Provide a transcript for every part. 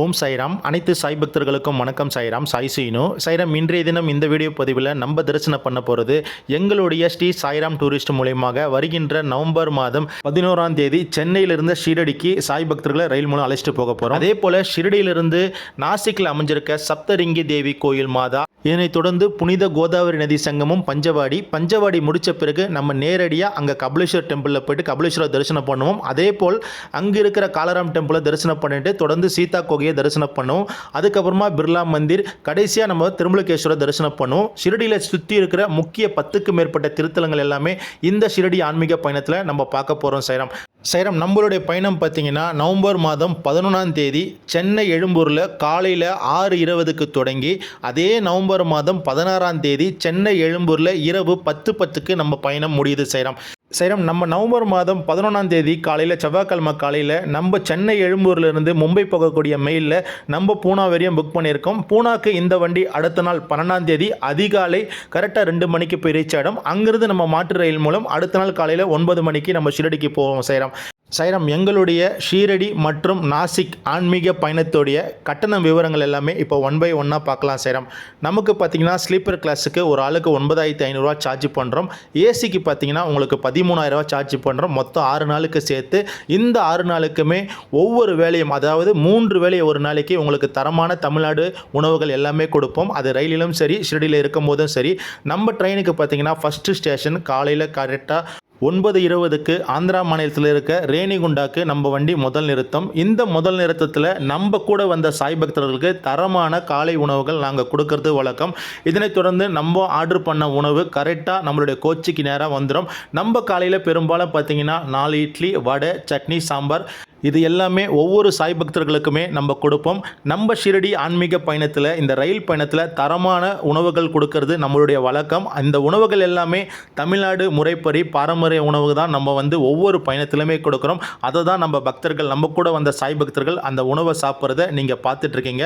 ஓம் சாய்ராம் அனைத்து சாய் பக்தர்களுக்கும் வணக்கம் சாய்ராம் சாய் சீனு. சாய்ராம் இன்றைய தினம் இந்த வீடியோ பதிவில் நம்ம தரிசனம் பண்ண போகிறது எங்களுடைய ஸ்ரீ சாய்ராம் டூரிஸ்ட் மூலயமாக வருகின்ற நவம்பர் மாதம் பதினோராம் தேதி சென்னையிலிருந்து ஷீரடிக்கு சாய் பக்தர்களை ரயில் மூலம் அழைச்சிட்டு போக போகிறோம் அதே போல் ஷிரடியிலிருந்து நாசிக்கில் அமைஞ்சிருக்க சப்தரிங்கி தேவி கோயில் மாதா இதனைத் தொடர்ந்து புனித கோதாவரி நதி சங்கமும் பஞ்சவாடி பஞ்சவாடி முடித்த பிறகு நம்ம நேரடியாக அங்கே கபலேஸ்வர் டெம்பிளில் போயிட்டு கபலேஸ்வரர் தரிசனம் பண்ணுவோம். அதே போல் அங்கே இருக்கிற காலராம் டெம்பிளை தரிசனம் பண்ணிட்டு தொடர்ந்து சீதா குகையை தரிசனம் பண்ணுவோம் அதுக்கப்புறமா பிர்லா மந்திர் கடைசியாக நம்ம திருமலகேஸ்வரர் தரிசனம் பண்ணுவோம் ஷிரடியில் சுற்றி இருக்கிற முக்கிய பத்துக்கு மேற்பட்ட திருத்தலங்கள் எல்லாமே இந்த ஷிரடி ஆன்மீக பயணத்தில் நம்ம பார்க்க போகிறோம் சைரம். சைரம் நம்மளுடைய பயணம் பார்த்தீங்கன்னா நவம்பர் மாதம் பதினொன்றாம் தேதி சென்னை எழும்பூரில் காலையில் ஆறு இருபதுக்கு தொடங்கி அதே நவம்பர் மாதம் பதினாறாம் தேதி சென்னை எழும்பூரில் இரவு பத்து பத்துக்கு நம்ம பயணம் முடியுது சைரம். சைரம் நம்ம நவம்பர் மாதம் பதினொன்றாம் தேதி காலையில் செவ்வாய்க்கிழமை காலையில் நம்ம சென்னை எழும்பூர்லேருந்து மும்பை போகக்கூடிய மெயிலில் நம்ம பூனா வரையும் புக் பண்ணியிருக்கோம். பூனாக்கு இந்த வண்டி அடுத்த நாள் பன்னெண்டாம் தேதி அதிகாலை கரெக்டாக ரெண்டு மணிக்கு போய் ரீச் ஆகிடும் அங்கேருந்து நம்ம மாற்று ரயில் மூலம் அடுத்த நாள் காலையில் ஒன்பது மணிக்கு நம்ம ஷிரடிக்கு போவோம் சைரம். சைரம் எங்களுடைய ஷீரடி மற்றும் நாசிக் ஆன்மீக பயணத்துடைய கட்டணம் விவரங்கள் எல்லாமே இப்போ ஒன் பை ஒன்னாக பார்க்கலாம் சைரம். நமக்கு பார்த்தீங்கன்னா ஸ்லீப்பர் கிளாஸுக்கு ஒரு ஆளுக்கு ஒன்பதாயிரத்தி ஐநூறுரூவா சார்ஜ் பண்ணுறோம் ஏசிக்கு பார்த்தீங்கன்னா உங்களுக்கு பதிமூணாயிரரூவா சார்ஜ் பண்ணுறோம் மொத்தம் ஆறு நாளுக்கு சேர்த்து இந்த ஆறு நாளுக்குமே ஒவ்வொரு வேலையும் அதாவது மூன்று வேலையை ஒரு நாளைக்கு உங்களுக்கு தரமான தமிழ்நாடு உணவுகள் எல்லாமே கொடுப்போம். அது ரயிலிலும் சரி ஷிரடியில் இருக்கும் போதும் சரி. நம்ம ட்ரெயினுக்கு பார்த்தீங்கன்னா ஃபஸ்ட்டு ஸ்டேஷன் காலையில் கரெக்டாக ஒன்பது இருபதுக்கு ஆந்திரா மாநிலத்தில் இருக்க ரேணிகுண்டாக்கு நம்ம வண்டி முதல் நிறுத்தம். இந்த முதல் நிறுத்தத்தில் நம்ம கூட வந்த சாய் பக்தர்களுக்கு தரமான காலை உணவுகள் நாங்கள் கொடுக்கறது வழக்கம். இதனைத் தொடர்ந்து நம்ம ஆர்டர் பண்ண உணவு கரெக்டாக நம்மளுடைய கோச்சிக்கு நேராக வந்துடும் நம்ம காலையில் பெரும்பாலும் பார்த்தீங்கன்னா நாலு இட்லி வடை சட்னி சாம்பார். இது எல்லாமே ஒவ்வொரு சாய் பக்தர்களுக்குமே நம்ம கொடுப்போம். நம்ம ஷிரடி ஆன்மீக பயணத்தில் இந்த ரயில் பயணத்தில் தரமான உணவுகள் கொடுக்கறது நம்மளுடைய வழக்கம். இந்த உணவுகள் எல்லாமே தமிழ்நாடு முறைப்படி பாரம்பரிய உணவு தான் நம்ம வந்து ஒவ்வொரு பயணத்திலுமே கொடுக்குறோம். அதை தான் நம்ம பக்தர்கள் நம்ம கூட வந்த சாய் பக்தர்கள் அந்த உணவை சாப்பிட்றத நீங்கள் பார்த்துட்ருக்கீங்க.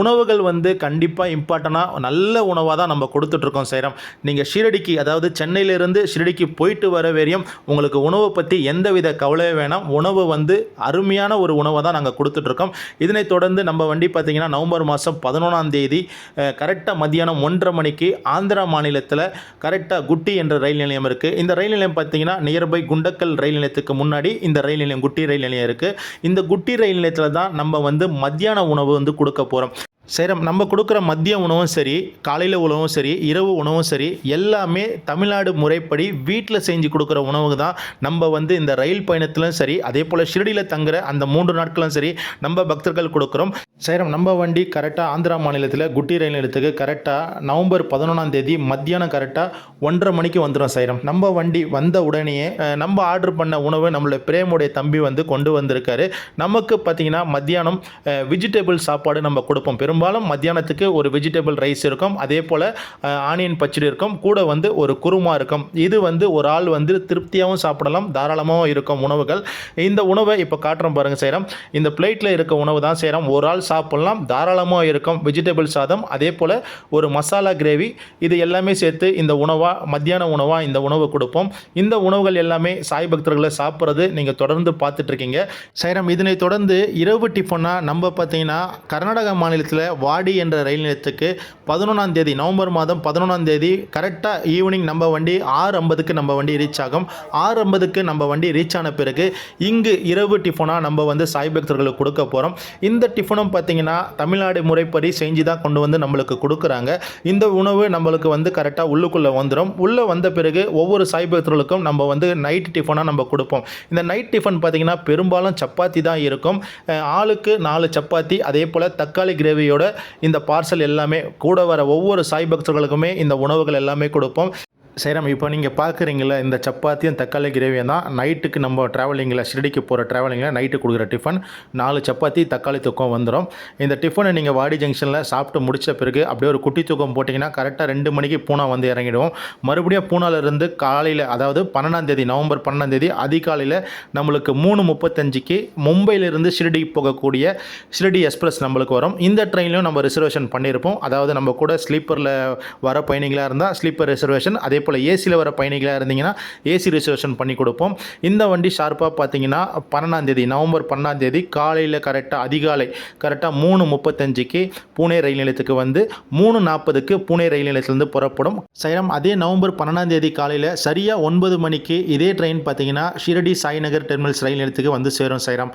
உணவுகள் வந்து கண்டிப்பாக இம்பார்ட்டண்ட்டாக நல்ல உணவாக தான் நம்ம கொடுத்துட்ருக்கோம் சேரம். நீங்கள் ஷிரடிக்கு அதாவது சென்னையிலேருந்து ஷிரடிக்கு போயிட்டு வர வரையும் உங்களுக்கு உணவை பற்றி எந்தவித கவலையும் வேணாம். உணவு வந்து அருமையான ஒரு உணவை தான் நாங்கள் கொடுத்துட்ருக்கோம். இதனைத் தொடர்ந்து நம்ம வண்டி பார்த்திங்கன்னா நவம்பர் மாதம் பதினொன்றாம் தேதி கரெக்டாக மத்தியானம் ஒன்றரை மணிக்கு ஆந்திரா மாநிலத்தில் கரெக்டாக குட்டி என்ற ரயில் நிலையம் இருக்குது இந்த ரயில் நிலையம் பார்த்தீங்கன்னா நியர்பை குண்டக்கல் ரயில் நிலையத்துக்கு முன்னாடி இந்த ரயில் நிலையம் குட்டி ரயில் நிலையம் இருக்குது இந்த குட்டி ரயில் நிலையத்தில் தான் நம்ம வந்து மத்தியான உணவு வந்து கொடுக்க போகிறோம் சரி நம்ம கொடுக்குற மதிய உணவும் சரி காலையில் உணவும் சரி இரவு உணவும் சரி எல்லாமே தமிழ்நாடு முறைப்படி வீட்டில் செஞ்சு கொடுக்குற உணவு தான் நம்ம வந்து இந்த ரயில் பயணத்திலும் சரி அதே போல் ஷிரடியில் தங்குற அந்த மூன்று நாட்களும் சரி நம்ம பக்தர்கள் கொடுக்குறோம். சேரம் நம்ம வண்டி கரெக்டாக ஆந்திரா மாநிலத்தில் குட்டி ரயில் நிலையத்துக்கு கரெக்டாக நவம்பர் பதினொன்றாம் தேதி மத்தியானம் கரெக்டாக ஒன்றரை மணிக்கு வந்துடும் சேரம் நம்ம வண்டி வந்த உடனேயே நம்ம ஆர்டர் பண்ண உணவு நம்மளுடைய பிரேமுடைய தம்பி வந்து கொண்டு வந்திருக்காரு. நமக்கு பார்த்தீங்கன்னா மத்தியானம் வெஜிடபிள் சாப்பாடு நம்ம கொடுப்போம். பெரும் பெரும்பாலும் மத்தியானத்துக்கு ஒரு வெஜிடபிள் ரைஸ் இருக்கும். அதே போல் ஆனியன் பச்சடி இருக்கும். கூட வந்து ஒரு குருமா இருக்கும். இது வந்து ஒரு ஆள் வந்து திருப்தியாகவும் சாப்பிடலாம் தாராளமாகவும் இருக்கும் உணவுகள். இந்த உணவை இப்போ காட்டுறோம் பாருங்கள் செய்கிறோம் இந்த பிளேட்டில் இருக்க உணவு தான் செய்கிறோம் ஒரு ஆள் சாப்பிட்லாம் தாராளமாக இருக்கும். வெஜிடபிள் சாதம் அதே போல் ஒரு மசாலா கிரேவி இது எல்லாமே சேர்த்து இந்த உணவாக மத்தியான உணவாக இந்த உணவு கொடுப்போம். இந்த உணவுகள் எல்லாமே சாய் பக்தர்களை சாப்பிட்றது நீங்கள் தொடர்ந்து பார்த்துட்ருக்கீங்க சைரம் இதனை தொடர்ந்து இரவு டிஃபனாக நம்ம பார்த்தீங்கன்னா கர்நாடகா மாநிலத்தில் வாடி என்ற ரயில் நிலையத்துக்கு பதினொன்றாம் தேதி நவம்பர் மாதம் பதினொன்றாம் தேதி கரெக்டாக ஈவினிங் நம்ம வண்டி ஆறு ஐம்பதுக்கு நம்ம வண்டி ரீச் ஆகும். ஆறு ஐம்பதுக்கு நம்ம வண்டி ரீச் ஆன பிறகு இங்கு இரவு டிஃபனாக நம்ம வந்து சாய் பக்தர்களுக்கு கொடுக்க போகிறோம் இந்த டிஃபனும் பார்த்தீங்கன்னா தமிழ்நாடு முறைப்படி செஞ்சு தான் கொண்டு வந்து நம்மளுக்கு கொடுக்குறாங்க. இந்த உணவு நம்மளுக்கு வந்து கரெக்டாக உள்ளுக்குள்ளே வந்துடும் உள்ளே வந்த பிறகு ஒவ்வொரு சாய் பக்தர்களுக்கும் நம்ம வந்து நைட் டிஃபனாக நம்ம கொடுப்போம். இந்த நைட் டிஃபன் பார்த்தீங்கன்னா பெரும்பாலும் சப்பாத்தி தான் இருக்கும். ஆளுக்கு நாலு சப்பாத்தி அதே போல் தக்காளி கிரேவியோட இந்த பார்சல் எல்லாமே கூட வர ஒவ்வொரு சாய் பக்தர்களுக்குமே இந்த உணவுகள் எல்லாமே கொடுப்போம். சேரம் இப்போ நீங்கள் பார்க்குறீங்களா இந்த சப்பாத்தியும் தக்காளி கிரேவியும் தான் நைட்டுக்கு நம்ம ட்ராவலிங்கில் ஷிரடிக்கு போகிற ட்ராவலிங்கில் நைட்டு கொடுக்குற டிஃபன் நாலு சப்பாத்தி தக்காளி தூக்கம் வந்துடும் இந்த டிஃபனை நீங்கள் வாடி ஜங்ஷனில் சாப்பிட்டு முடித்த பிறகு அப்படியே ஒரு குட்டி தூக்கம் போட்டிங்கன்னா கரெக்டாக ரெண்டு மணிக்கு பூனா வந்து இறங்கிடுவோம் மறுபடியும் பூனாலிருந்து காலையில் அதாவது பன்னெண்டாம் தேதி நவம்பர் பன்னெண்டாம் தேதி அதிகாலையில் நம்மளுக்கு மூணு முப்பத்தஞ்சுக்கு மும்பையிலிருந்து ஷிரடி போகக்கூடிய ஷிரடி எக்ஸ்பிரஸ் நம்மளுக்கு வரும். இந்த ட்ரெயின்லையும் நம்ம ரிசர்வேஷன் பண்ணியிருப்போம். அதாவது நம்ம கூட ஸ்லீப்பரில் வர பயணிகளாக இருந்தால் ஸ்லீப்பர் ரிசர்வேஷன் அதே போல் ஏசியில் வர பயணிகளாக இருந்தீங்கன்னா ஏசி ரிசர்வேஷன் பண்ணி கொடுப்போம். இந்த வண்டி ஷார்ப்பாக பார்த்தீங்கன்னா பன்னெண்டாம் தேதி நவம்பர் பன்னெண்டாம் தேதி காலையில் கரெக்டாக அதிகாலை கரெக்டாக மூணு முப்பத்தஞ்சுக்கு பூனே ரயில் நிலையத்துக்கு வந்து மூணு நாற்பதுக்கு பூனே ரயில் நிலையத்திலேருந்து புறப்படும். சைரம் அதே நவம்பர் பன்னெண்டாம் தேதி காலையில் சரியாக ஒன்பது மணிக்கு இதே ட்ரெயின் பார்த்தீங்கன்னா ஷிரடி சாய்நகர் டெர்மினல்ஸ் ரயில் நிலையத்துக்கு வந்து சேரும் சைரம்.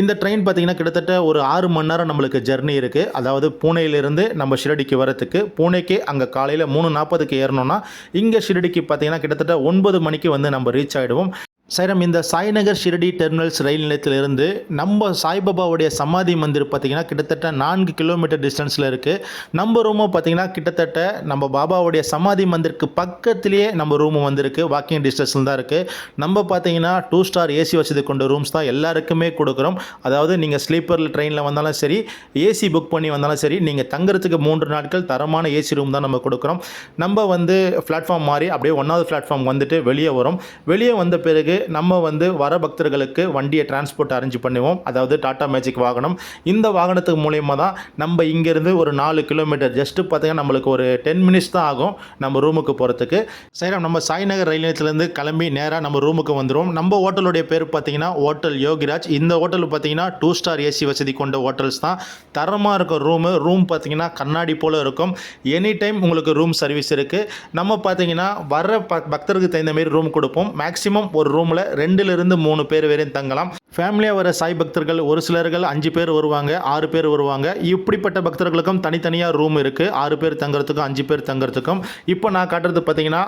இந்த ட்ரெயின் பார்த்தீங்கன்னா கிட்டத்தட்ட ஒரு ஆறு மணி நேரம் நம்மளுக்கு ஜெர்னி இருக்குது அதாவது பூனேயிலிருந்து நம்ம ஷிரடிக்கு வரத்துக்கு பூனேக்கே அங்கே காலையில் மூணு நாற்பதுக்கு ஏறணும்னா இங்கே ஷிரடிக்கு பார்த்தீங்கன்னா கிட்டத்தட்ட ஒன்பது மணிக்கு வந்து நம்ம ரீச் ஆகிடுவோம் சைரம் இந்த சாய்நகர் ஷிரடி டெர்மினல்ஸ் ரயில் நிலையத்திலிருந்து நம்ம சாய்பாபாவுடைய சமாதி மந்திர் பார்த்தீங்கன்னா கிட்டத்தட்ட நான்கு கிலோமீட்டர் டிஸ்டன்ஸில் இருக்குது நம்ம ரூமும் பார்த்தீங்கன்னா கிட்டத்தட்ட நம்ம பாபாவுடைய சமாதி மந்திருக்கு பக்கத்திலேயே நம்ம ரூமு வந்திருக்கு. வாக்கிங் டிஸ்டன்ஸில் தான் இருக்குது நம்ம பார்த்தீங்கன்னா டூ ஸ்டார் ஏசி வசதி கொண்ட ரூம்ஸ் தான் எல்லாருக்குமே கொடுக்குறோம். அதாவது நீங்கள் ஸ்லீப்பரில் ட்ரெயினில் வந்தாலும் சரி ஏசி புக் பண்ணி வந்தாலும் சரி நீங்கள் தங்குறதுக்கு மூன்று நாட்கள் தரமான ஏசி ரூம் தான் நம்ம கொடுக்குறோம். நம்ம வந்து பிளாட்ஃபார்ம் மாறி அப்படியே ஒன்றாவது பிளாட்ஃபார்ம் வந்துட்டு வெளியே வரும். வெளியே வந்த பிறகு நம்ம வந்து வர பக்தர்களுக்கு வண்டியை டிரான்ஸ்போர்ட் அரேஞ்ச் பண்ணுவோம். அதாவது டாடா மேஜிக் வாகனம். இந்த வாகனத்துக்கு மூலயமா தான் நம்ம இங்கேருந்து ஒரு நாலு கிலோமீட்டர் ஜஸ்ட்டு பார்த்தீங்கன்னா நம்மளுக்கு ஒரு டென் மினிட்ஸ் தான் ஆகும் நம்ம ரூமுக்கு போகிறதுக்கு சரி நம்ம சாய்நகர் ரயில் நிலையத்திலேருந்து கிளம்பி நேராக நம்ம ரூமுக்கு வந்துடுவோம் நம்ம ஹோட்டலுடைய பேர் பார்த்தீங்கன்னா ஹோட்டல் யோகிராஜ் இந்த ஹோட்டல் பார்த்தீங்கன்னா டூ ஸ்டார் ஏசி வசதி கொண்ட ஹோட்டல்ஸ் தான். தரமாக இருக்கும் ரூமு ரூம் பார்த்தீங்கன்னா கண்ணாடி போல் இருக்கும். எனி டைம் உங்களுக்கு ரூம் சர்வீஸ் இருக்குது நம்ம பார்த்தீங்கன்னா வர பக்தருக்கு தகுந்த மாதிரி ரூம் கொடுப்போம். மேக்ஸிமம் ஒரு ரூம் ரூமில் ரெண்டுலேருந்து மூணு பேர் வரையும் தங்கலாம். ஃபேமிலியாக வர சாய் பக்தர்கள் ஒரு சிலர்கள் அஞ்சு பேர் வருவாங்க ஆறு பேர் வருவாங்க. இப்படிப்பட்ட பக்தர்களுக்கும் தனித்தனியாக ரூம் இருக்குது ஆறு பேர் தங்குறதுக்கும் அஞ்சு பேர் தங்குறதுக்கும். இப்போ நான் காட்டுறது பார்த்தீங்கன்னா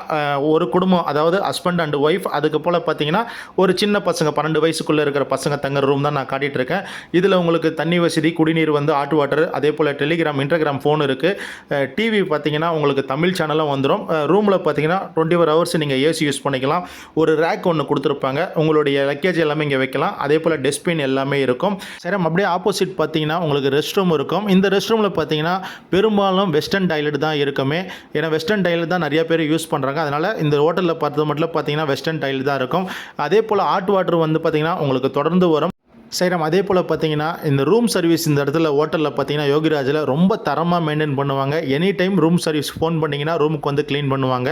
ஒரு குடும்பம் அதாவது ஹஸ்பண்ட் அண்ட் ஒய்ஃப் அதுக்கு போல் பார்த்தீங்கன்னா ஒரு சின்ன பசங்க பன்னெண்டு வயசுக்குள்ளே இருக்கிற பசங்க தங்குற ரூம் தான் நான் காட்டிகிட்டு இருக்கேன். இதில் உங்களுக்கு தண்ணி வசதி குடிநீர் வந்து ஆட்டு வாட்டர் அதே போல் டெலிகிராம் இன்டர்கிராம் ஃபோன் இருக்குது டிவி பார்த்தீங்கன்னா உங்களுக்கு தமிழ் சேனலும் வந்துடும் ரூமில் பார்த்தீங்கன்னா டுவெண்ட்டி ஃபோர் ஹவர்ஸ் நீங்கள் ஏசி யூஸ் பண்ணிக்கலாம். ஒரு ரேக் ஒன்று கொடுத்துருப்பாங்க. உங்களுடைய லக்கேஜ் எல்லாமே இங்கே வைக்கலாம். அதே போல் டஸ்ட்பின் எல்லாமே இருக்கும். சரி அப்படியே ஆப்போசிட் பார்த்தீங்கன்னா உங்களுக்கு ரெஸ்ட் ரூம் இருக்கும். இந்த ரெஸ்ட் ரூமில் பார்த்தீங்கன்னா பெரும்பாலும் வெஸ்டர்ன் டாய்லெட் தான் இருக்குமே. ஏன்னா வெஸ்டர்ன் டாய்லெட் தான் நிறைய பேர் யூஸ் பண்ணுறாங்க அதனால் இந்த ஹோட்டலில் பார்த்தது மட்டும் பார்த்தீங்கன்னா வெஸ்டர்ன் டாய்லெட் தான் இருக்கும். அதே போல் ஹாட் வாட்டர் வந்து பார்த்தீங்கன்னா உங்களுக்கு தொடர்ந்து வரும். சைரம் அதே போல் பார்த்தீங்கன்னா இந்த ரூம் சர்வீஸ் இந்த இடத்துல ஹோட்டலில் பார்த்தீங்கன்னா யோகிராஜில் ரொம்ப தரமாக மெயின்டைன் பண்ணுவாங்க. Any time room service phone பண்ணிங்கன்னா ரூமுக்கு வந்து க்ளீன் பண்ணுவாங்க.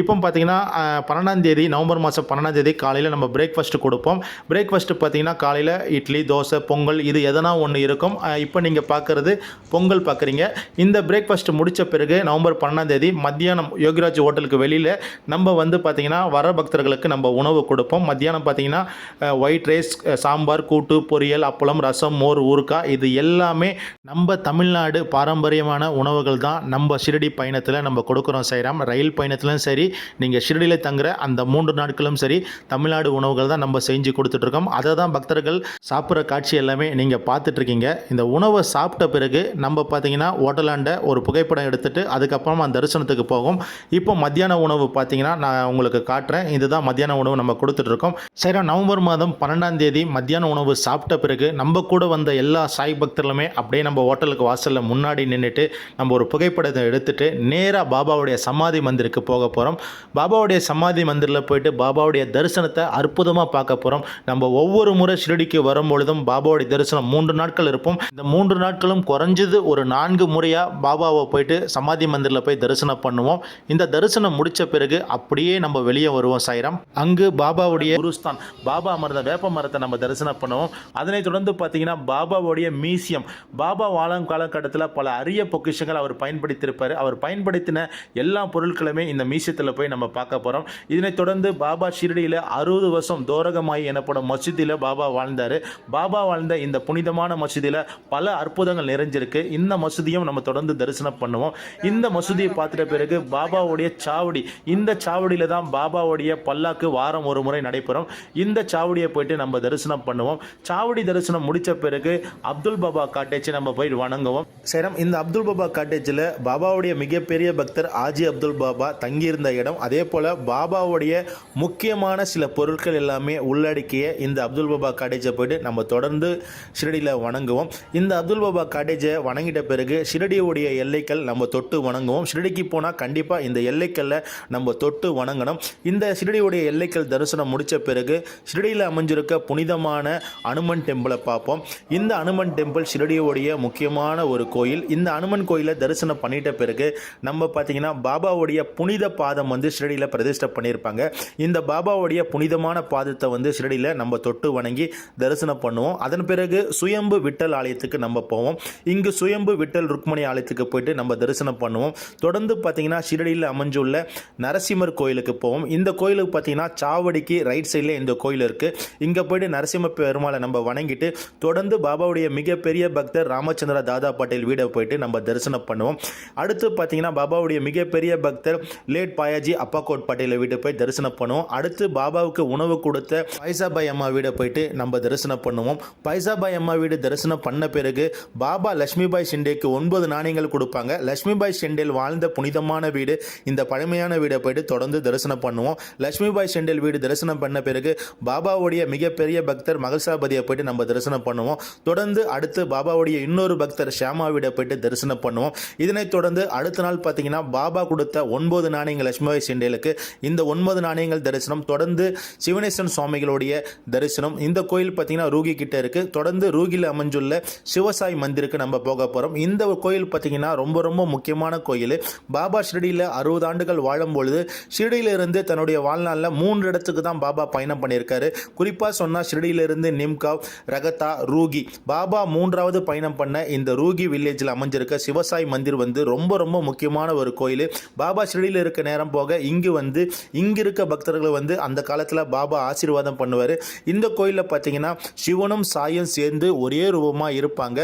இப்போ பார்த்தீங்கன்னா பன்னெண்டாந்தேதி பன்னெண்டாம் தேதி நவம்பர் மாதம் பன்னெண்டாம் தேதி காலையில் நம்ம பிரேக்ஃபாஸ்ட் கொடுப்போம். பிரேக்ஃபாஸ்ட்டு பார்த்தீங்கன்னா காலையில் இட்லி தோசை பொங்கல் இது எதனா ஒன்று இருக்கும். இப்போ நீங்கள் பார்க்குறது பொங்கல் பார்க்குறீங்க இந்த பிரேக்ஃபாஸ்ட் முடித்த பிறகு நவம்பர் பன்னெண்டாம் தேதி மத்தியானம் யோகிராஜ் ஹோட்டலுக்கு வெளியில் நம்ம வந்து பார்த்தீங்கன்னா வர பக்தர்களுக்கு நம்ம உணவு கொடுப்போம். மத்தியானம் பார்த்தீங்கன்னா ஒயிட் ரைஸ் சாம்பார் கூட்டு பொரியல் அப்பளம் ரசம் மோர் ஊறுகாய் இது எல்லாமே நம்ம தமிழ்நாடு பாரம்பரியமான உணவுகள் தான். நம்ம ஷிரடி பயணத்தில் நம்ம கொடுக்குறோம் செய்கிறோம் ரயில் பயணத்திலும் சரி நீங்கள் ஷிரடியில் தங்குற அந்த மூன்று நாட்களும் சரி தமிழ்நாடு உணவுகள் தான் நம்ம செஞ்சு கொடுத்துட்ருக்கோம். அதை தான் பக்தர்கள் சாப்பிட்ற காட்சி எல்லாமே நீங்கள் பார்த்துட்ருக்கீங்க. இந்த உணவை சாப்பிட்ட பிறகு நம்ம பார்த்தீங்கன்னா ஓட்டலாண்ட ஒரு புகைப்படம் எடுத்துட்டு அதுக்கப்புறமா தரிசனத்துக்கு போகும். இப்போ மத்தியான உணவு பார்த்தீங்கன்னா நான் உங்களுக்கு காட்டுறேன். இதுதான் மத்தியான உணவு நம்ம கொடுத்துட்ருக்கோம். சரி நவம்பர் மாதம் பன்னெண்டாம் தேதி மத்தியான உணவு சாப்பிட்ட பிறகு நம்ம கூட வந்த எல்லா சாய் பக்தர்களுமே அப்படியே நம்ம ஹோட்டலுக்கு வாசலில் முன்னாடி நின்றுட்டு நம்ம ஒரு புகைப்படத்தை எடுத்துட்டு நேராக பாபாவுடைய சமாதி மந்திருக்கு போக போகிறோம் பாபாவுடைய சமாதி மந்திரில் போயிட்டு பாபாவுடைய தரிசனத்தை அற்புதமாக பார்க்க போகிறோம் நம்ம ஒவ்வொரு முறை ஷிரடிக்கு வரும்பொழுதும் பாபாவுடைய தரிசனம் மூன்று நாட்கள் இருப்போம். இந்த மூன்று நாட்களும் குறைஞ்சது ஒரு நான்கு முறையாக பாபாவை போயிட்டு சமாதி மந்திரில் போய் தரிசனம் பண்ணுவோம். இந்த தரிசனம் முடித்த பிறகு அப்படியே நம்ம வெளியே வருவோம் சாய்ராம். அங்கு பாபாவுடைய குருஸ்தான் பாபா அமர்ந்த வேப்ப மரத்தை நம்ம தரிசனம் பண்ணுவோம். அதனைத் தொடர்ந்து பார்த்தீங்கன்னா பாபாவுடைய மியூசியம் பாபா வாழும் காலகட்டத்தில் பல அரிய பொக்கிஷங்கள் அவர் பயன்படுத்தியிருப்பார். அவர் பயன்படுத்தின எல்லா பொருட்களுமே இந்த மியூசியத்தில் போய் நம்ம பார்க்க போகிறோம் இதனைத் தொடர்ந்து பாபா ஷிரடியில் அறுபது வருஷம் தோரகமாய் எனப்படும் மசூதியில் பாபா வாழ்ந்தார். பாபா வாழ்ந்த இந்த புனிதமான மசூதியில் பல அற்புதங்கள் நிறைஞ்சிருக்கு. இந்த மசூதியும் நம்ம தொடர்ந்து தரிசனம் பண்ணுவோம். இந்த மசூதியை பார்த்துட்ட பிறகு பாபாவுடைய சாவடி இந்த சாவடியில் தான் பாபாவுடைய பல்லாக்கு வாரம் ஒரு முறை நடைபெறும். இந்த சாவடியை போயிட்டு நம்ம தரிசனம் பண்ணுவோம். சாவடி தரிசனம் முடித்த பிறகு அப்துல் பாபா காட்டேஜை நம்ம போய் வணங்குவோம். சேரம் இந்த அப்துல் பாபா காட்டேஜில் பாபாவுடைய மிகப்பெரிய பக்தர் ஆஜி அப்துல் பாபா தங்கியிருந்த இடம். அதே போல் பாபாவுடைய முக்கியமான சில பொருட்கள் எல்லாமே உள்ளடக்கிய இந்த அப்துல் பாபா காட்டேஜை போயிட்டு நம்ம தொடர்ந்து ஷிரடியில் வணங்குவோம். இந்த அப்துல் பாபா காட்டேஜை வணங்கிட்ட பிறகு ஷிரடியுடைய எல்லைகள் நம்ம தொட்டு வணங்குவோம். ஷிரடிக்கு போனால் கண்டிப்பாக இந்த எல்லைக்கல்ல நம்ம தொட்டு வணங்கணும். இந்த ஷிரடியுடைய எல்லைக்கல் தரிசனம் முடித்த பிறகு ஷிரடியில் அமைஞ்சிருக்க புனிதமான அனுமன் டெம்பிளை பார்ப்போம். இந்த அனுமன் டெம்பிள் ஷிரடியோடைய முக்கியமான ஒரு கோயில். இந்த அனுமன் கோயிலை தரிசனம் பண்ணிட்ட பிறகு நம்ம பார்த்தீங்கன்னா பாபாவுடைய புனித பாதம் வந்து ஷிரடியில் பிரதிஷ்டை பண்ணியிருப்பாங்க. இந்த பாபாவுடைய புனிதமான பாதத்தை வந்து ஷிரடியில் நம்ம தொட்டு வணங்கி தரிசனம் பண்ணுவோம். அதன் பிறகு சுயம்பு விட்டல் ஆலயத்துக்கு நம்ம போவோம். இங்கு சுயம்பு விட்டல் ருக்மணி ஆலயத்துக்கு போயிட்டு நம்ம தரிசனம் பண்ணுவோம். தொடர்ந்து பார்த்தீங்கன்னா ஷிரடியில் அமைஞ்சுள்ள நரசிம்மர் கோயிலுக்கு போவோம். இந்த கோயிலுக்கு பார்த்தீங்கன்னா சாவடிக்கு ரைட் சைடில் இந்த கோயில் இருக்குது இங்கே போயிட்டு நரசிம்ம பெருமாளை நம்ம வணங்கிட்டு தொடர்ந்து பாபாவுடைய மிகப்பெரிய பக்தர் ராமச்சந்திர தாதா பட்டேல் வீடை போயிட்டு நம்ம தரிசனம் பண்ணுவோம். அடுத்து பார்த்தீங்கன்னா பாபாவுடைய மிகப்பெரிய பக்தர் லேட் பாயாஜி அப்பாக்கோட் பட்டேலை வீடு போய் தரிசனம் பண்ணுவோம். அடுத்து பாபாவுக்கு உணவு கொடுத்த பைசாபாய் அம்மா வீடை போயிட்டு நம்ம தரிசனம் பண்ணுவோம். பைசாபாய் அம்மா வீடு தரிசனம் பண்ண பிறகு பாபா லட்சுமிபாய் ஷிண்டேக்கு ஒன்பது நாணயங்கள் கொடுப்பாங்க. லட்சுமிபாய் ஷெண்டேல் வாழ்ந்த புனிதமான வீடு. இந்த பழமையான வீடை போயிட்டு தொடர்ந்து தரிசனம் பண்ணுவோம். லட்சுமிபாய் ஷெண்டேல் வீடு தரிசனம் பண்ண பிறகு பாபாவுடைய மிகப்பெரிய பக்தர் மகசாபதி மகசாபதியை போயிட்டு நம்ம தரிசனம் பண்ணுவோம். தொடர்ந்து அடுத்து பாபாவுடைய இன்னொரு பக்தர் ஷியாமாவிட போயிட்டு தரிசனம் பண்ணுவோம். இதனைத் தொடர்ந்து அடுத்த நாள் பார்த்தீங்கன்னா பாபா கொடுத்த ஒன்பது நாணயங்கள் லட்சுமிபாய் சிண்டேலுக்கு இந்த ஒன்பது நாணயங்கள் தரிசனம் தொடர்ந்து சிவனேசன் சுவாமிகளுடைய தரிசனம் இந்த கோயில் பார்த்தீங்கன்னா ரூகி கிட்ட இருக்கு. தொடர்ந்து ரூகியில் அமைஞ்சுள்ள சிவசாய் மந்திருக்கு நம்ம போக போகிறோம் இந்த கோயில் பார்த்தீங்கன்னா ரொம்ப ரொம்ப முக்கியமான கோயில். பாபா ஷிரடியில் அறுபது ஆண்டுகள் வாழும் பொழுது ஷிரடியிலிருந்து தன்னுடைய வாழ்நாளில் மூன்று இடத்துக்கு தான் பாபா பயணம் பண்ணியிருக்காரு. குறிப்பாக சொன்னால் ஷிரடியிலிருந்து நிம்காவ் ரகத்தா ரூகி. பாபா மூன்றாவது பயணம் பண்ண இந்த ரூகி வில்லேஜில் அமைஞ்சிருக்க சிவசாய் மந்திர் வந்து ரொம்ப ரொம்ப முக்கியமான ஒரு கோயில். பாபா ஷிரடியில் இருக்க நேரம் போக இங்கு வந்து இங்கு இருக்க பக்தர்களை வந்து அந்த காலத்தில் பாபா ஆசீர்வாதம் பண்ணுவார். இந்த கோயிலில் பார்த்தீங்கன்னா சிவனும் சாயும் சேர்ந்து ஒரே ரூபமாக இருப்பாங்க.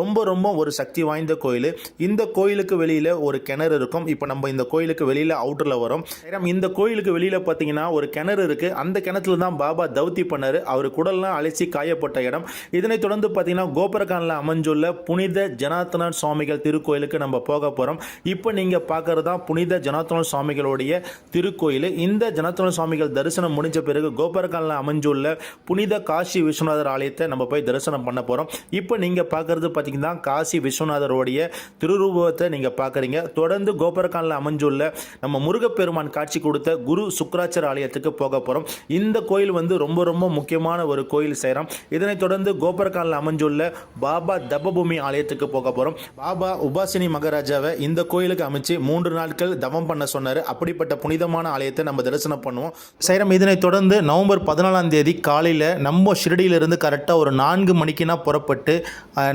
ரொம்ப ரொம்ப ஒரு சக்தி வாய்ந்த கோயில். இந்த கோயிலுக்கு வெளியில் ஒரு கிணறு இருக்கும். இப்போ நம்ம இந்த கோயிலுக்கு வெளியில் அவுட்டரில் வரும். மேடம், இந்த கோயிலுக்கு வெளியில் பார்த்தீங்கன்னா ஒரு கிணறு இருக்குது அந்த கிணத்துல தான் பாபா தௌத்தி பண்ணார். அவர் குடல்லாம் அழைச்சி காயப்பட்ட இடம். இதனைத் தொடர்ந்து பார்த்தீங்கன்னா கோபுரகானில் அமைஞ்சுள்ள புனித ஜனார்த்தனன் சுவாமிகள் திருக்கோயிலுக்கு நம்ம போக போகிறோம் இப்போ நீங்கள் பார்க்குறது தான் புனித ஜனார்த்தன சுவாமிகளுடைய திருக்கோயில். இந்த ஜனார்த்தன சுவாமிகள் தரிசனம் முடிஞ்ச பிறகு கோபுரகானில் அமைஞ்சுள்ள புனித காசி விஸ்வநாதர் ஆலயத்தை நம்ம போய் தரிசனம் பண்ண போகிறோம் இப்போ நீங்கள் பார்க்குறது பார்த்தீங்கன்னா காசி விஸ்வநாதருடைய திருரூபத்தை நீங்கள் பார்க்குறீங்க. தொடர்ந்து கோபுரகானில் அமைஞ்சுள்ள நம்ம முருகப்பெருமான் காட்சி கொடுத்த குரு சுக்ராச்சர் ஆலயத்துக்கு போக போகிறோம் இந்த கோயில் வந்து ரொம்ப ரொம்ப முக்கியமான ஒரு கோயில் சேரம். இதனைத் தொடர்ந்து கோபுரகானில் அமைஞ்சுள்ள பாபா தபபூமி ஆலயத்துக்கு போக போகிறோம் பாபா உபாசினி மகாராஜாவை இந்த கோயிலுக்கு அமைச்சு மூன்று நாட்கள் தவம் பண்ண சொன்னார். அப்படிப்பட்ட புனிதமான ஆலயத்தை நம்ம தரிசனம் பண்ணுவோம். சைரம் இதனைத் தொடர்ந்து நவம்பர் பதினாலாம் தேதி காலையில் நம்ம ஷிரடியிலிருந்து கரெக்டாக ஒரு நான்கு மணிக்குனா புறப்பட்டு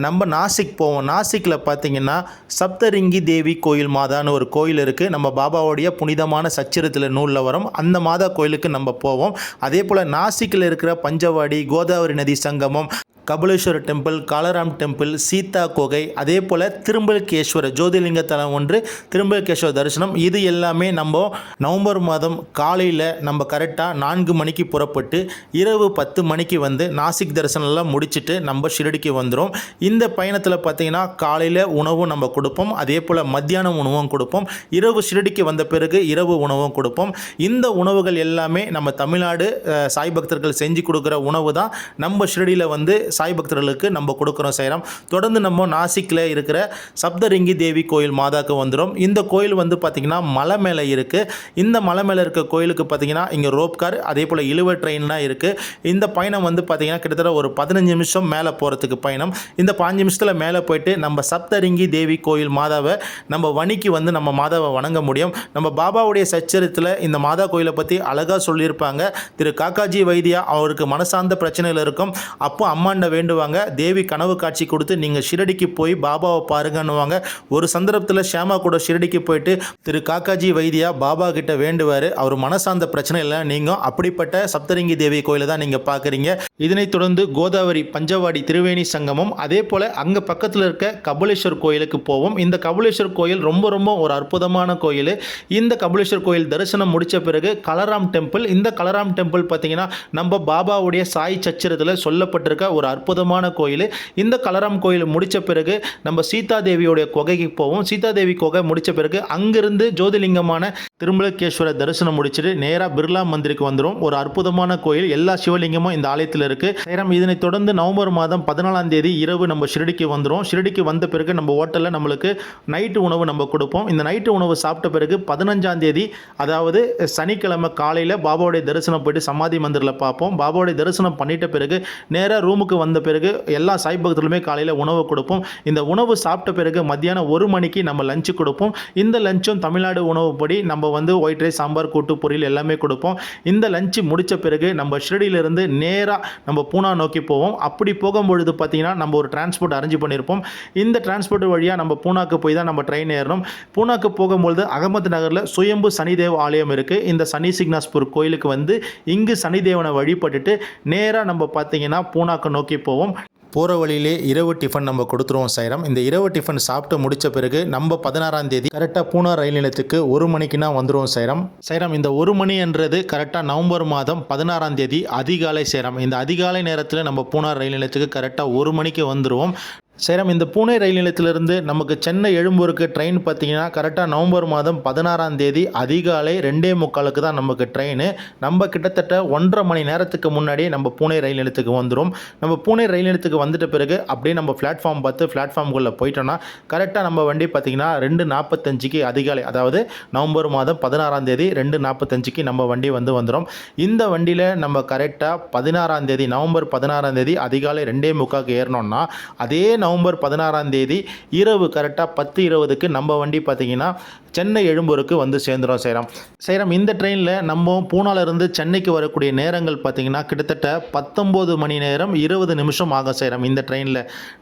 நம்ம நாசிக் போவோம். நாசிக்கில் பார்த்தீங்கன்னா சப்தரிங்கி தேவி கோயில் மாதான்னு ஒரு கோயில் இருக்குது நம்ம பாபாவுடைய புனிதமான சச்சரித்தில் நூலில் வரும். அந்த மாதா கோயிலுக்கு நம்ம போவோம். அதே போல் நாசிக்கில் இருக்கிற பஞ்சவாடி கோதாவரி நதி சங்கமம் கபலேஸ்வரர் டெம்பிள் காலராம் டெம்பிள் சீதா குகை அதே போல் திரும்பல்கேஸ்வர ஜோதிலிங்க தலம் ஒன்று திரும்பல்கேஸ்வர தரிசனம். இது எல்லாமே நம்ம நவம்பர் மாதம் காலையில் நம்ம கரெக்டாக நான்கு மணிக்கு புறப்பட்டு இரவு பத்து மணிக்கு வந்து நாசிக் தரிசனம்லாம் முடிச்சுட்டு நம்ம ஷிரடிக்கு வந்துடும் இந்த பயணத்தில் பார்த்தீங்கன்னா காலையில் உணவும் நம்ம கொடுப்போம். அதே போல் மத்தியானம் உணவும் கொடுப்போம். இரவு ஷிரடிக்கு வந்த பிறகு இரவு உணவும் கொடுப்போம். இந்த உணவுகள் எல்லாமே நம்ம தமிழ்நாடு சாய் பக்தர்கள் செஞ்சு கொடுக்குற உணவு தான். நம்ம ஷிரடியில் வந்து சாய் பக்தர்களுக்கு நம்ம கொடுக்குறோம் செய்கிறோம் தொடர்ந்து நம்ம நாசிக்கில் இருக்கிற சப்தரிங்கி தேவி கோயில் மாதாவுக்கு வந்துடும் இந்த கோயில் வந்து பார்த்திங்கன்னா மலை மேலே இருக்குது இந்த மலை மேலே இருக்க கோயிலுக்கு பார்த்திங்கன்னா இங்கே ரோப் கார் அதே போல் இழுவ ட்ரெயின்லாம் இருக்குது இந்த பயணம் வந்து பார்த்திங்கன்னா கிட்டத்தட்ட ஒரு பதினஞ்சு நிமிஷம் மேலே போகிறதுக்கு பயணம். இந்த பாஞ்சு நிமிஷத்தில் மேலே போயிட்டு நம்ம சப்தரிங்கி தேவி கோயில் மாதாவை நம்ம வணிக்கு வந்து நம்ம மாதாவை வணங்க முடியும். நம்ம பாபாவுடைய சச்சரித்தில் இந்த மாதா கோயிலை பற்றி அழகாக சொல்லியிருப்பாங்க. திரு காக்காஜி வைத்தியா அவருக்கு மனசார்ந்த பிரச்சனைகள் இருக்கும். அப்போ அம்மாண்ட வேண்டுவாங்க. தேவி கனவு காட்சி கொடுத்து நீங்கள் ஷிரடிக்கு போய் பாபாவை பாருங்கன்னுவாங்க. ஒரு சந்தர்ப்பத்தில் ஷியாமா கூட ஷிரடிக்கு போயிட்டு திரு காக்காஜி வைத்தியா பாபா கிட்ட வேண்டுவார். அவர் மனசார்ந்த பிரச்சனை இல்லை நீங்கள் அப்படிப்பட்ட சப்தரிங்கி தேவி கோயிலை தான் நீங்கள் பார்க்குறீங்க இதனைத் தொடர்ந்து கோதாவரி பஞ்சவாடி திருவேணி சங்கமம் அதே போல் அங்கே பக்கத்தில் இருக்க கபலேஸ்வர் கோயிலுக்கு போவோம். இந்த கபலேஸ்வர் கோயில் ரொம்ப ரொம்ப ஒரு அற்புதமான கோயில். இந்த கபலேஸ்வர் கோயில் தரிசனம் முடித்த பிறகு கலராம் டெம்பிள். இந்த கலராம் டெம்பிள் பார்த்தீங்கன்னா நம்ம பாபாவுடைய சாய் சச்சிரத்தில் சொல்லப்பட்டிருக்க ஒரு அற்புதமான கோயில். இந்த கலராம் கோயில் முடித்த பிறகு நம்ம சீதா தேவியோடைய குகைக்கு போவோம். சீதா தேவி குகை முடித்த பிறகு அங்கிருந்து ஜோதிலிங்கமான திருமலகேஸ்வரர் தரிசனம் முடிச்சுட்டு நேராக பிர்லா மந்திருக்கு வந்துடும் ஒரு அற்புதமான கோயில். எல்லா சிவலிங்கமும் இந்த ஆலயத்தில் இருக்குது நேரம் இதனைத் தொடர்ந்து நவம்பர் மாதம் பதினாலாம் தேதி இரவு நம்ம ஷிரடிக்கு வந்துடும் ஷிரடிக்கு வந்த பிறகு நம்ம ஹோட்டலில் நம்மளுக்கு நைட்டு உணவு நம்ம கொடுப்போம். இந்த நைட்டு உணவு சாப்பிட்ட பிறகு பதினஞ்சாம் தேதி அதாவது சனிக்கிழமை காலையில் பாபாவுடைய தரிசனம் போயிட்டு சமாதி மந்திரில் பார்ப்போம். பாபாவுடைய தரிசனம் பண்ணிட்ட பிறகு நேராக ரூமுக்கு வந்த பிறகு எல்லா சாய் பக்தர்களுமே காலையில் உணவு கொடுப்போம். இந்த உணவு சாப்பிட்ட பிறகு மத்தியானம் ஒரு மணிக்கு நம்ம லஞ்சு கொடுப்போம். இந்த லஞ்சும் தமிழ்நாடு உணவுப்படி நம்ம வந்து ஒயிட் ரைஸ் சாம்பார் கூட்டு பொரியல் எல்லாமே கொடுப்போம். இந்த லஞ்சு முடித்த பிறகு நம்ம ஷிரடியிலிருந்து நேராக நம்ம பூனா நோக்கி போவோம். அப்படி போகும்பொழுது பார்த்தீங்கன்னா நம்ம ஒரு டிரான்ஸ்போர்ட் அரேஞ்ச் பண்ணியிருப்போம் இந்த டிரான்ஸ்போர்ட் வழியாக நம்ம பூனாக்கு போய் தான் நம்ம ட்ரெயின் ஏறணும். பூனாக்கு போகும்பொழுது அகமது நகரில் சுயம்பு சனிதேவ் ஆலயம் இருக்குது இந்த சனி சிக்னாஸ்பூர் கோயிலுக்கு வந்து இங்கு சனிதேவனை வழிபட்டுட்டு நேராக நம்ம பார்த்தீங்கன்னா பூனாக்கு நோக்கி போவோம். போகிற வழியிலே இரவு டிஃபன் நம்ம கொடுத்துருவோம் சைரம். இந்த இரவு டிஃபன் சாப்பிட்டு முடிச்ச பிறகு நம்ம பதினாறாம் தேதி கரெக்டாக பூனா ரயில் நிலையத்துக்கு ஒரு மணிக்குனா வந்துடுவோம் சைரம். சைரம் இந்த ஒரு மணின்றது கரெக்டாக நவம்பர் மாதம் பதினாறாம் தேதி அதிகாலை சேரம். இந்த அதிகாலை நேரத்தில் நம்ம பூனா ரயில் நிலையத்துக்கு கரெக்டாக ஒரு மணிக்கு வந்துடுவோம் சேரம் இந்த பூனே ரயில் நிலையத்திலிருந்து நமக்கு சென்னை எழும்பூருக்கு ட்ரெயின் பார்த்தீங்கன்னா கரெக்டாக நவம்பர் மாதம் பதினாறாம் தேதி அதிகாலை ரெண்டே முக்காலுக்கு தான் நமக்கு ட்ரெயின் நம்ம கிட்டத்தட்ட ஒன்றரை மணி நேரத்துக்கு முன்னாடியே நம்ம பூனே ரயில் நிலையத்துக்கு வந்துடும் நம்ம பூனே ரயில் நிலையத்துக்கு வந்துட்ட பிறகு அப்படியே நம்ம பிளாட்ஃபார்ம் பார்த்து பிளாட்ஃபார்முக்குள்ளே போயிட்டோம்னா கரெக்டாக நம்ம வண்டி பார்த்திங்கன்னா ரெண்டு நாற்பத்தஞ்சுக்கு அதிகாலை அதாவது நவம்பர் மாதம் பதினாறாம் தேதி ரெண்டு நாற்பத்தஞ்சுக்கு நம்ம வண்டி வந்து வந்துடும் இந்த வண்டியில் நம்ம கரெக்டாக பதினாறாம் தேதி நவம்பர் பதினாறாம் தேதி அதிகாலை ரெண்டே முக்காக்கு ஏறினோம்னா அதே நவம்பர் பதினாறாம் தேதி இரவு கரெக்டாக பத்து இருபதுக்கு நம்ம வண்டி பார்த்தீங்கன்னா சென்னை எழும்பூருக்கு வந்து சேர்ந்துடும் சேரம். சேரம் இந்த ட்ரெயினில் நம்ம பூனாலேருந்து சென்னைக்கு வரக்கூடிய நேரங்கள் பார்த்தீங்கன்னா கிட்டத்தட்ட பத்தொம்போது மணி நேரம் இருபது நிமிஷம் ஆகும் சேரம் இந்த ட்ரெயினில்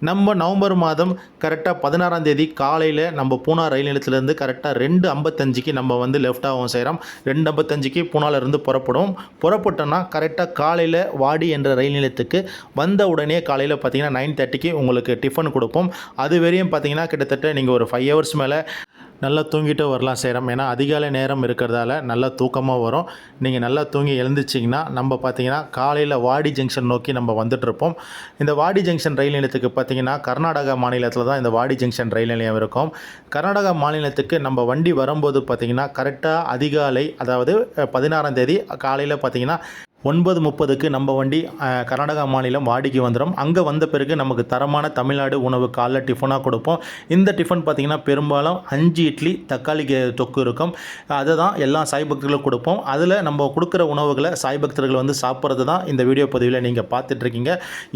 நம்ம நவம்பர் மாதம் கரெக்டாக பதினாறாம் தேதி காலையில் நம்ம பூனா ரயில் நிலையத்திலேருந்து கரெக்டாக ரெண்டு ஐம்பத்தஞ்சுக்கு நம்ம வந்து லெஃப்ட் ஆகும் சேரம். ரெண்டு ஐம்பத்தஞ்சுக்கு பூனாலேருந்து புறப்படும். புறப்பட்டோன்னா கரெக்டாக காலையில் வாடி என்ற ரயில் நிலையத்துக்கு வந்த உடனே காலையில் பார்த்தீங்கன்னா நைன் தேர்ட்டிக்கு உங்களுக்கு டிஃபன் கொடுப்போம். அது வரையும் பார்த்தீங்கன்னா கிட்டத்தட்ட நீங்கள் ஒரு ஃபைவ் ஹவர்ஸ் மேலே நல்லா தூங்கிட்டு வரலாம் சேரம். ஏன்னா அதிகாலை நேரம் இருக்கிறதால நல்லா தூக்கமாக வரும். நீங்கள் நல்லா தூங்கி எழுந்திரிச்சிங்கன்னா நம்ம பார்த்தீங்கன்னா காலையில் வாடி ஜங்ஷன் நோக்கி நம்ம வந்துட்டுருப்போம். இந்த வாடி ஜங்ஷன் ரயில் நிலையத்துக்கு பார்த்தீங்கன்னா கர்நாடகா மாநிலத்தில் தான் இந்த வாடி ஜங்ஷன் ரயில் நிலையம் இருக்கும். கர்நாடகா மாநிலத்துக்கு நம்ம வண்டி வரும்போது பார்த்தீங்கன்னா கரெக்டாக அதிகாலை அதாவது பதினாறாம் தேதி காலையில் பார்த்தீங்கன்னா ஒன்பது முப்பதுக்கு நம்ம வண்டி கர்நாடகா மாநிலம் வாடிக்கு வந்துடும் அங்கே வந்த பிறகு நமக்கு தரமான தமிழ்நாடு உணவு காலைல டிஃபனாக கொடுப்போம். இந்த டிஃபன் பார்த்திங்கன்னா பெரும்பாலும் அஞ்சு இட்லி தக்காளி தொக்கு இருக்கும். அதை தான் எல்லா சாய் பக்தர்களுக்கும் கொடுப்போம். அதில் நம்ம கொடுக்குற உணவுகளை சாய் பக்தர்கள் வந்து சாப்பிட்றது தான் இந்த வீடியோ பதிவில் நீங்கள் பார்த்துட்ருக்கீங்க.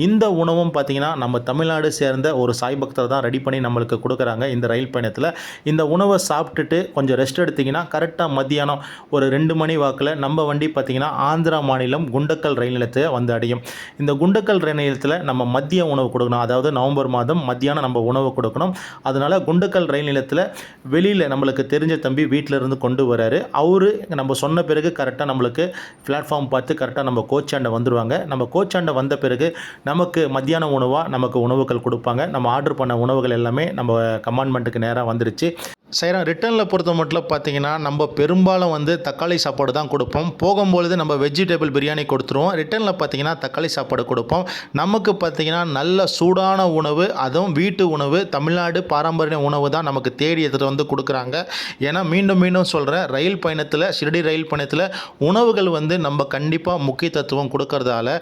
இந்த உணவும் பார்த்திங்கன்னா நம்ம தமிழ்நாடு சேர்ந்த ஒரு சாய் பக்தர் தான் ரெடி பண்ணி நம்மளுக்கு கொடுக்குறாங்க இந்த ரயில் பயணத்தில். இந்த உணவை சாப்பிட்டுட்டு கொஞ்சம் ரெஸ்ட் எடுத்திங்கன்னா கரெக்டாக மத்தியானம் ஒரு ரெண்டு மணி வாக்கில் நம்ம வண்டி பார்த்திங்கன்னா ஆந்திரா மாநிலம் குண்டக்கல் ரயில் நிலையத்தை வந்து அடையும். இந்த குண்டக்கல் ரயில் நிலையத்தில் நம்ம மத்திய உணவு கொடுக்கணும். அதாவது நவம்பர் மாதம் மத்தியானம் நம்ம உணவு கொடுக்கணும். அதனால் குண்டக்கல் ரயில் நிலையத்தில் வெளியில் நம்மளுக்கு தெரிஞ்ச தம்பி வீட்டில் இருந்து கொண்டு வராரு. அவரு நம்ம சொன்ன பிறகு கரெக்டாக நம்மளுக்கு பிளாட்ஃபார்ம் பார்த்து கரெக்டாக நம்ம கோச்சாண்டை வந்துடுவாங்க நம்ம கோச்சாண்டை வந்த பிறகு நமக்கு மத்தியான உணவாக நமக்கு உணவுகள் கொடுப்பாங்க. நம்ம ஆர்டர் பண்ண உணவுகள் எல்லாமே நம்ம கமாண்ட்மெண்ட்டுக்கு நேராக வந்துருச்சு. சைரம் ரிட்டர்னில் பொறுத்த மட்டும் பார்த்தீங்கன்னா நம்ம பெரும்பாலும் வந்து தக்காளி சாப்பாடு தான் கொடுப்போம். போகும்பொழுது நம்ம வெஜிடபிள் பிரியாணி பிரியாணி கொடுத்துருவோம். ரிட்டனில் பார்த்தீங்கன்னா தக்காளி சாப்பாடு கொடுப்போம். நமக்கு பார்த்தீங்கன்னா நல்ல சூடான உணவு அதுவும் வீட்டு உணவு தமிழ்நாடு பாரம்பரிய உணவு தான் நமக்கு தேடி எடுத்துகிட்டு வந்து கொடுக்குறாங்க. ஏன்னா மீண்டும் மீண்டும் சொல்கிறேன் ரயில் பயணத்தில் ஷிரடி ரயில் பயணத்தில் உணவுகள் வந்து நம்ம கண்டிப்பாக முக்கியத்துவம் கொடுக்கறதால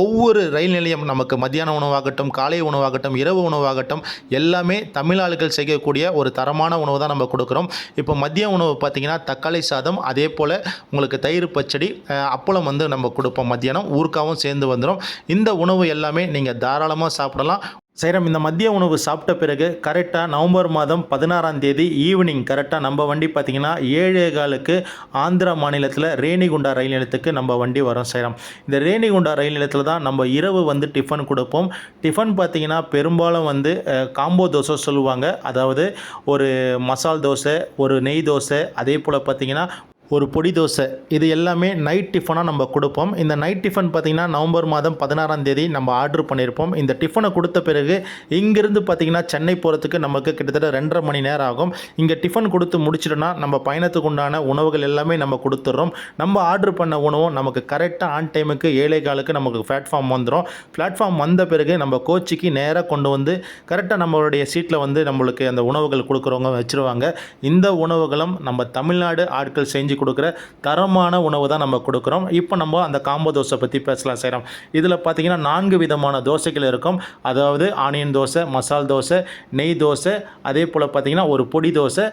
ஒவ்வொரு ரயில் நிலையம் நமக்கு மத்தியான உணவாகட்டும் காலை உணவாகட்டும் இரவு உணவாகட்டும் எல்லாமே தமிழ் ஆளுகள் செய்யக்கூடிய ஒரு தரமான உணவு தான் நம்ம கொடுக்குறோம். இப்போ மதிய உணவு பார்த்தீங்கன்னா தக்காளி சாதம் அதே போல் உங்களுக்கு தயிர் பச்சடி அப்பளம் வந்து நம்ம கொடுப்போம். மத்தியானம் ஊறுகாவும் சேர்ந்து வந்துடும் இந்த உணவு எல்லாமே நீங்கள் தாராளமாக சாப்பிடலாம். சைரம் இந்த மதிய உணவு சாப்பிட்ட பிறகு கரெக்டாக நவம்பர் மாதம் பதினாறாம் தேதி ஈவினிங் கரெக்டாக நம்ம வண்டி பார்த்திங்கன்னா ஏழே காலுக்கு ஆந்திரா மாநிலத்தில் ரேணிகுண்டா ரயில் நிலையத்துக்கு நம்ம வண்டி வரும் சைரம். இந்த ரேணிகுண்டா ரயில் நிலையத்தில் தான் நம்ம இரவு வந்து டிஃபன் கொடுப்போம். டிஃபன் பார்த்திங்கன்னா பெரும்பாலும் வந்து காம்போ தோசை சொல்லுவாங்க. அதாவது ஒரு மசால் தோசை ஒரு நெய் தோசை அதே போல் பார்த்திங்கன்னா ஒரு பொடி தோசை. இது எல்லாமே நைட் டிஃபனாக நம்ம கொடுப்போம். இந்த நைட் டிஃபன் பார்த்திங்கன்னா நவம்பர் மாதம் பதினாறாம் தேதி நம்ம ஆர்டர் பண்ணியிருப்போம் இந்த டிஃபனை கொடுத்த பிறகு இங்கேருந்து பார்த்திங்கன்னா சென்னை போகிறதுக்கு நமக்கு கிட்டத்தட்ட ரெண்டரை மணி நேரம் ஆகும். இங்கே டிஃபன் கொடுத்து முடிச்சிட்டோன்னா நம்ம பயணத்துக்கு உண்டான உணவுகள் எல்லாமே நம்ம கொடுத்துட்றோம். நம்ம ஆர்டர் பண்ண உணவும் நமக்கு கரெக்டாக ஆன் டைமுக்கு ஏழை காலுக்கு நமக்கு பிளாட்ஃபார்ம் வந்துடும் பிளாட்ஃபார்ம் வந்த பிறகு நம்ம கோச்சிக்கு நேராக கொண்டு வந்து கரெக்டாக நம்மளுடைய சீட்டில் வந்து நம்மளுக்கு அந்த உணவுகள் கொடுக்குறவங்க வச்சுருவாங்க. இந்த உணவுகளும் நம்ம தமிழ்நாடு ஆட்கள் செஞ்சு கொடுக்குற தரமான உணவு தான் நம்ம கொடுக்குறோம். இப்போ நம்ம அந்த காம்போ தோசை பற்றி பேசலாம் செய்கிறோம் இதில் பார்த்தீங்கன்னா நான்கு விதமான தோசைகள் இருக்கும். அதாவது ஆனியன் தோசை மசால் தோசை நெய் தோசை அதே போல் பார்த்தீங்கன்னா ஒரு பொடி தோசை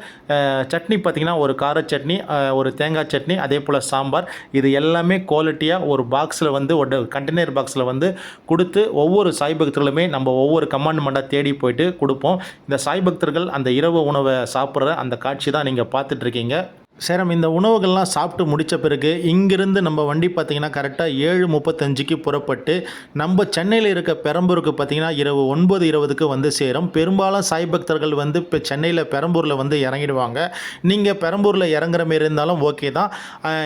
சட்னி பார்த்தீங்கன்னா ஒரு கார சட்னி ஒரு தேங்காய் சட்னி அதே போல் சாம்பார். இது எல்லாமே குவாலிட்டியாக ஒரு பாக்ஸில் வந்து ஒரு கண்டெய்னர் பாக்ஸில் வந்து கொடுத்து ஒவ்வொரு சாய் பக்தர்களுமே நம்ம ஒவ்வொரு கமாண்ட்மெண்ட்டாக தேடி போயிட்டு கொடுப்போம். இந்த சாய் பக்தர்கள் அந்த இரவு உணவை சாப்பிட்ற அந்த காட்சி தான் நீங்கள் பார்த்துட்ருக்கீங்க சேரம் இந்த உணவுகள்லாம் சாப்பிட்டு முடித்த பிறகு இங்கிருந்து நம்ம வண்டி பார்த்திங்கன்னா கரெக்டாக ஏழு முப்பத்தஞ்சுக்கு புறப்பட்டு நம்ம சென்னையில் இருக்க பெரம்பூருக்கு பார்த்திங்கன்னா இரவு ஒன்பது இருபதுக்கு வந்து சேரும். பெரும்பாலும் சாய் பக்தர்கள் வந்து இப்போ சென்னையில் பெரம்பூரில் வந்து இறங்கிடுவாங்க. நீங்கள் பெரம்பூரில் இறங்குற மாரி இருந்தாலும் ஓகே தான்.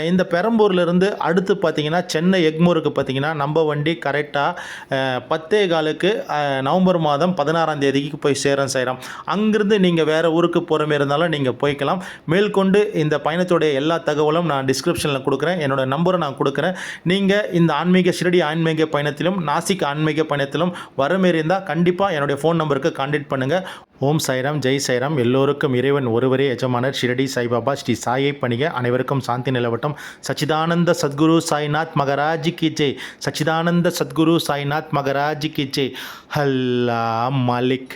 இந்த பெரம்பூர்லேருந்து அடுத்து பார்த்தீங்கன்னா சென்னை எக்மூருக்கு பார்த்தீங்கன்னா நம்ம வண்டி கரெக்டாக பத்தே காலுக்கு நவம்பர் மாதம் பதினாறாம் தேதிக்கு போய் சேரும் செய்கிறோம் அங்கேருந்து நீங்கள் வேறு ஊருக்கு போகிற மாரி இருந்தாலும் நீங்கள் போய்க்கலாம். மேற்கொண்டு இந்த பயணத்துடைய எல்லா தகவலும் நான் டிஸ்கிரிப்ஷனில் கொடுக்குறேன். என்னோட நம்பரை நான் கொடுக்குறேன். நீங்கள் இந்த ஆன்மீக ஷிரடி ஆன்மீக பயணத்திலும் நாசிக் ஆன்மீக பயணத்திலும் வர மாரி இருந்தால் கண்டிப்பாக என்னுடைய ஃபோன் நம்பருக்கு கான்டாக்ட் பண்ணுங்கள் ஓம் சைராம் ஜெய் சைராம். எல்லோருக்கும் இறைவன் ஒருவரே எஜமானர் ஷிரடி சாய்பாபா ஸ்ரீ சாயை பணிக. அனைவருக்கும் சாந்தி நிலவட்டம். சச்சிதானந்த சத்குரு சாய்நாத் மகராஜ் கி ஜெய். சச்சிதானந்த சத்குரு சாய்நாத் மகராஜ் கி ஜெய். ஹல்லா மாலிக்.